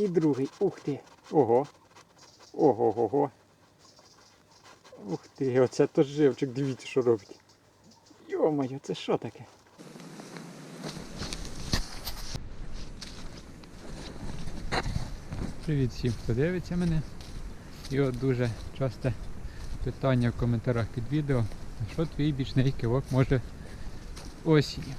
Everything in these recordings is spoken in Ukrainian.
І другий. Ух ти. Ого. Ого, ого. Ух ти, оце то живчик, дивіться, що робить. Йо-моє, це що таке? Привіт всім, хто дивиться мене. І от дуже часте питання в коментарях під відео. а Що твій бічний кивок може осінню?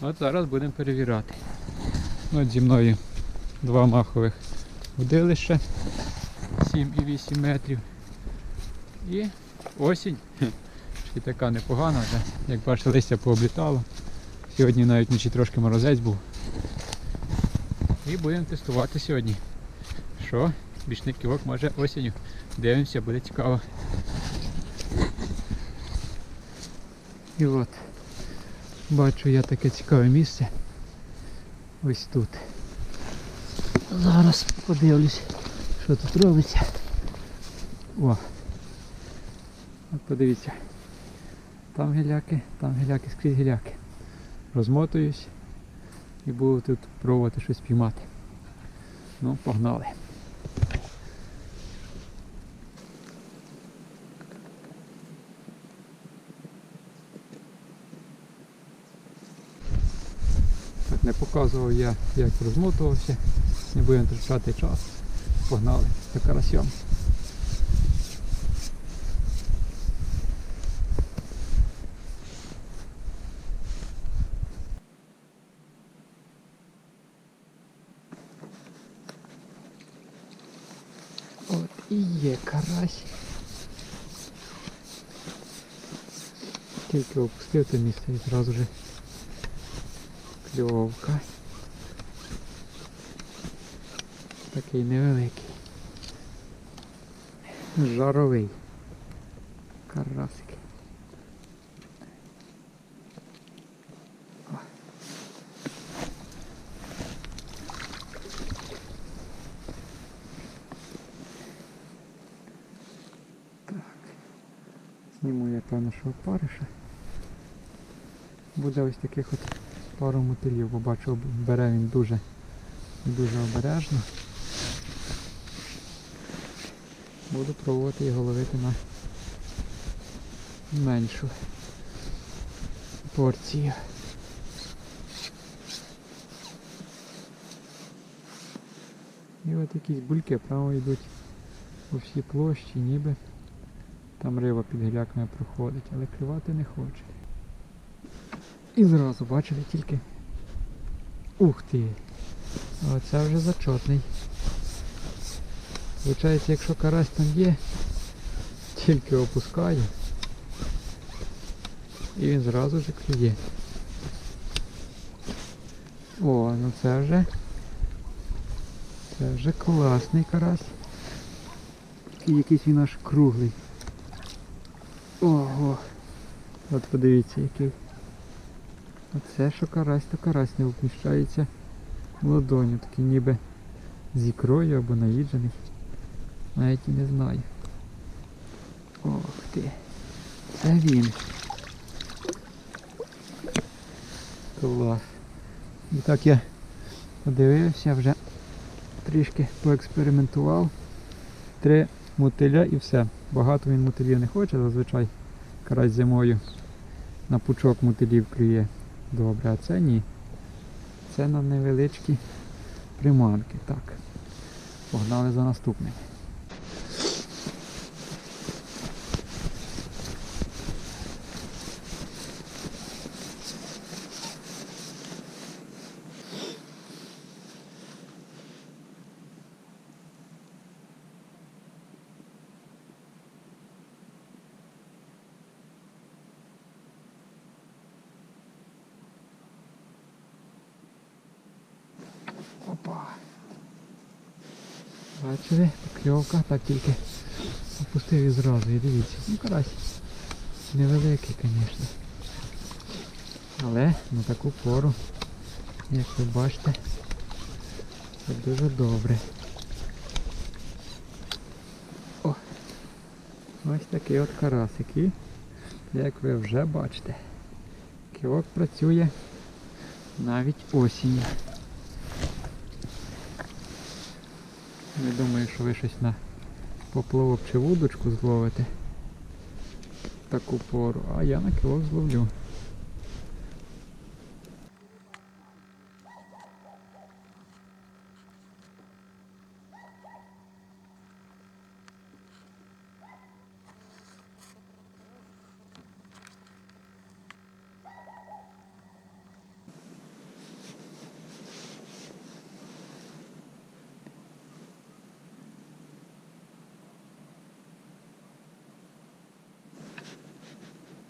От зараз будемо перевіряти. От зі мною два махових удилища 7,8 метрів. І осінь. І така непогана вже. Як бачите, листя пооблітало. Сьогодні навіть вночі трошки морозець був. І будемо тестувати сьогодні. Що бічний ківок може осінню. Дивимося, буде цікаво. І от. Бачу я таке цікаве місце. Ось тут. Зараз подивлюсь, що тут робиться. О. От подивіться. Там гіляки, там гіляки, скрізь гіляки. Розмотуюсь і буду тут пробувати щось піймати. Ну, погнали. Не показував я, як розмотувався. Не будемо втрачати час. Погнали за карасьом. От і є карась. Тільки опустив те місце і зразу же кльовка. Такий невеликий. Жаровий. Карасик. Так. Зніму я певно, що опариша. Буде ось таких от пару мотилів, бо бачу, бере він дуже, дуже обережно. Буду пробувати його ловити на меншу порцію. І от якісь бульки право йдуть по всій площі, ніби там риба під гіляками проходить, але клювати не хоче. І зразу бачили тільки. Ух ти! Оце вже зачетний. Виходить, якщо карась там є, тільки опускаю. І він зразу ж клює. О, ну це вже. Це вже класний карась. Такий якийсь він аж круглий. Ого! От подивіться який. Оце що карась, то карась не вміщається в ладоню, такий ніби з ікрою або наїджений. Навіть і не знаю. Ох ти. Це він. Клас. І так я подивився, вже трішки поекспериментував. Три мотиля і все. Багато він мотилів не хоче, зазвичай карась зимою на пучок мотилів клює. Добре, а це ні. Це на невеличкі приманки. Так. Погнали за наступним. Бачили, покльовка, так тільки опустив і зразу. І дивіться, ну карась невеликий, звісно. Але на таку пору, як ви бачите, це дуже добре. О! Ось такий от карасик. І, як ви вже бачите, кілок працює навіть осінню. Не думаю, що ви щось на поплавок чи вудочку зловите таку пору, а я на кілок зловлю.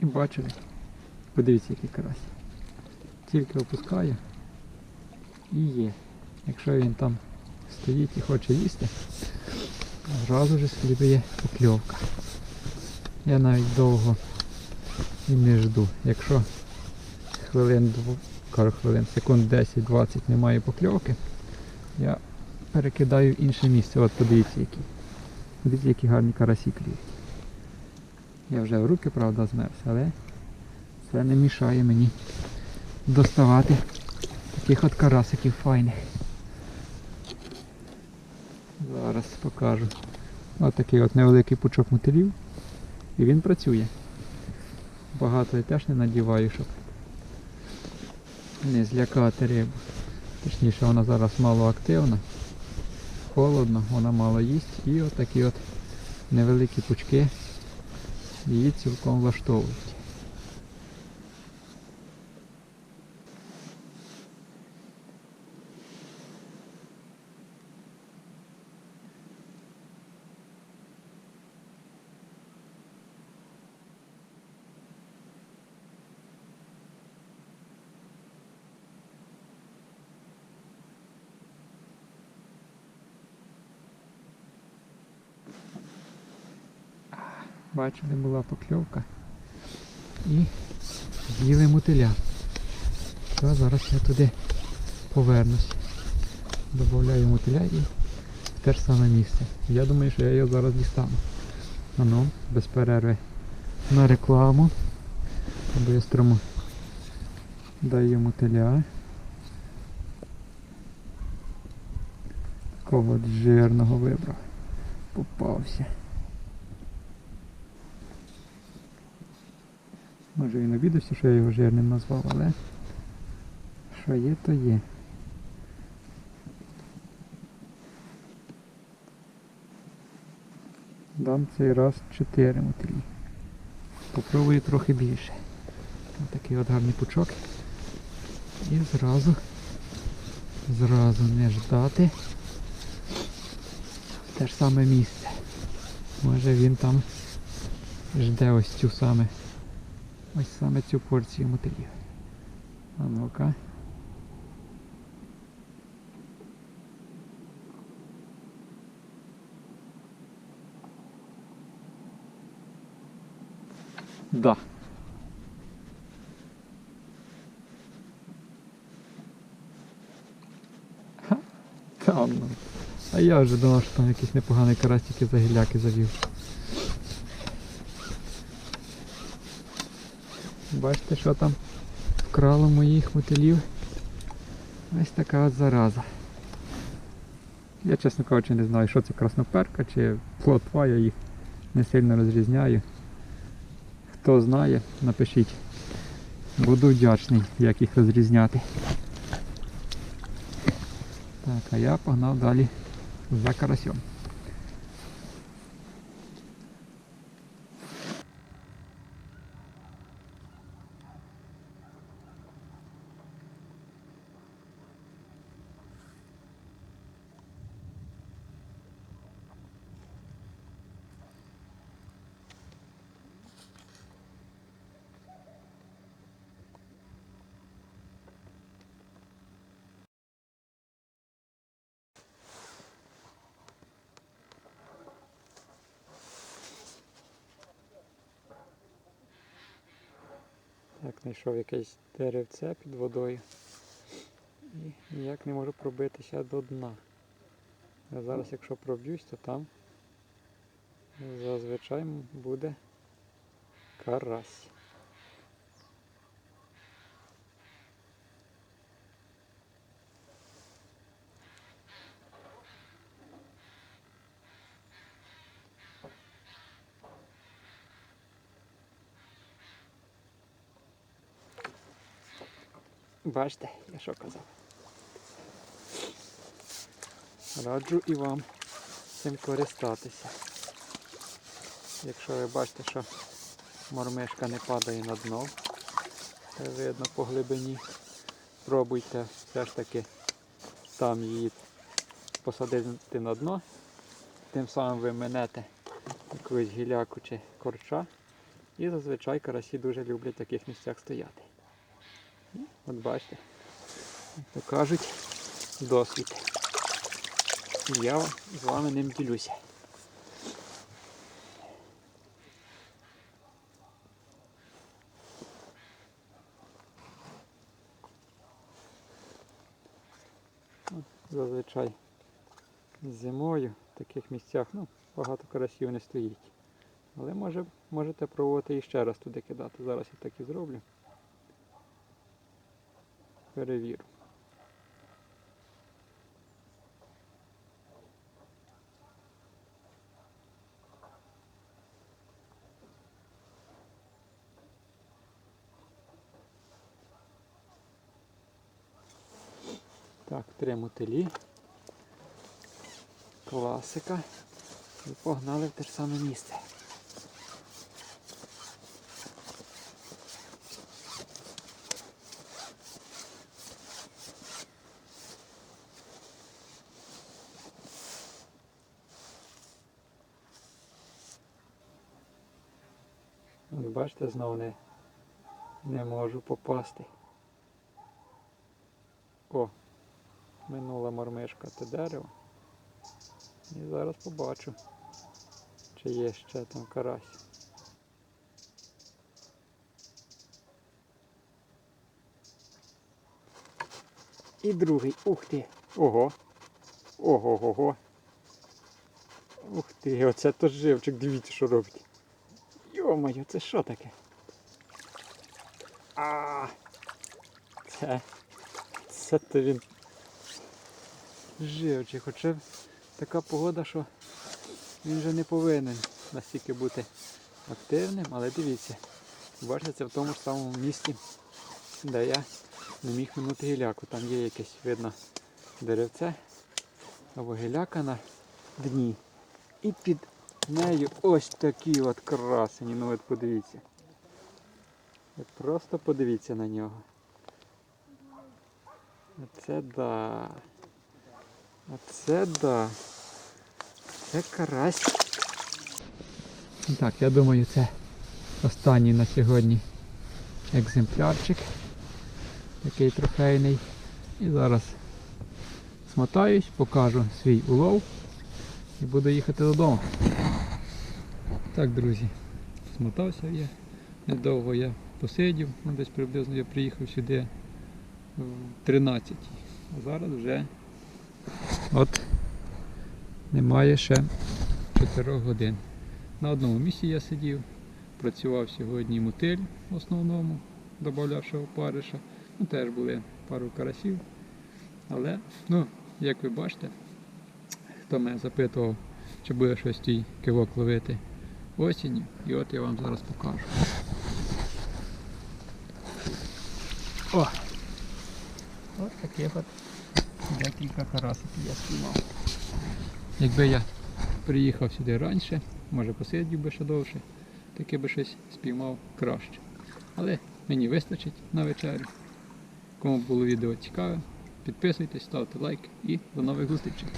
І бачили. Подивіться, який карась. Тільки опускаю і є. Якщо він там стоїть і хоче їсти, одразу ж слідує покльовка. Я навіть довго і не жду. Якщо хвилин, кажу хвилин, секунд 10-20 немає покльовки, я перекидаю в інше місце. От подивіться які. Подивіться, які гарні карасі клюють. Я вже в руки, правда, змерз, але це не мішає мені доставати таких от карасиків файних. Зараз покажу. Ось такий от невеликий пучок мотилів. І він працює. Багато я теж не надіваю, щоб не злякати рибу. Точніше, вона зараз мало активна, холодно, вона мало їсть і от такі от невеликі пучки її цілком влаштовують. Бачили, була покльовка. І з'їли мотиля. Та зараз я туди повернусь. Добавляю мотиля і в те ж саме місце. Я думаю, що я його зараз дістану. А ну, без перерви на рекламу. По-бистрому даю мотиля. Такого жирного вибрав. Попався. Може він обідався, що я його жирним назвав, але що є, то є. Дам цей раз 4 мотилі. Попробую трохи більше. Ось такий от гарний пучок. І зразу, зразу не ждати те ж саме місце. Може він там жде ось цю саме Ось саме цю порцію мотилів. А ну-ка. Да. Ха, Та ну. А я вже думав, що там якийсь непоганий карась тільки за гіляки завів. Бачите, що там вкрало моїх мотилів. Ось така от зараза. Я, чесно кажучи, не знаю, що це красноперка чи плотва, я їх не сильно розрізняю. Хто знає, напишіть. Буду вдячний, як їх розрізняти. Так, а я погнав далі за карасьом. Так, знайшов якесь деревце під водою. І ніяк не можу пробитися до дна. А зараз, якщо проб'юсь, то там зазвичай буде карась. Бачите, я що казав. Раджу і вам цим користатися. Якщо ви бачите, що мормишка не падає на дно, це видно по глибині, пробуйте все ж таки там її посадити на дно, тим самим ви минете якусь гіляку чи корча. І зазвичай карасі дуже люблять в таких місцях стояти. От бачите, як то кажуть, досвід. Я з вами ним ділюся. Зазвичай зимою в таких місцях ну, багато карасів не стоїть. Але може, можете пробувати і ще раз туди кидати. Зараз я так і зроблю. Перевірю. Так, три мотилі. Класика. І погнали в те ж саме місце. От бачите, знову не, не можу попасти. О, минула мормишка те дерево. І зараз побачу, чи є ще там карась. І другий. Ух ти! Ого! Ого-го-го! Ух ти, оце то живчик, дивіться, що робить. Йо-моє, це що таке? А, це, це то він живчик, хоча така погода, що він вже не повинен настільки бути активним, але дивіться, бачите, це в тому ж самому місці, де я не міг минути гіляку. Там є якесь видно деревце або гіляка на дні. І під нею ось такі от красені. Ну от подивіться. От просто подивіться на нього. Оце да. Оце да. Це карась. Так, я думаю, це останній на сьогодні екземплярчик. Такий трофейний. І зараз смотаюсь, покажу свій улов і буду їхати додому. Так, друзі, смотався я. Недовго я посидів, ну, десь приблизно я приїхав сюди в 13. А зараз вже от немає ще 4 годин. На одному місці я сидів, працював сьогодні мотиль в основному, додавав ще опариша. Ну, теж були пару карасів. Але, ну, як ви бачите, хто мене запитував, чи буде щось той кивок ловити осінню, і от я вам зараз покажу. О! Ось таких от декілька карасиків я спіймав. Якби я приїхав сюди раніше, може посидів би ще довше, таки би щось спіймав краще. Але мені вистачить на вечерю. Кому було відео цікаве, підписуйтесь, ставте лайк і до нових зустрічей.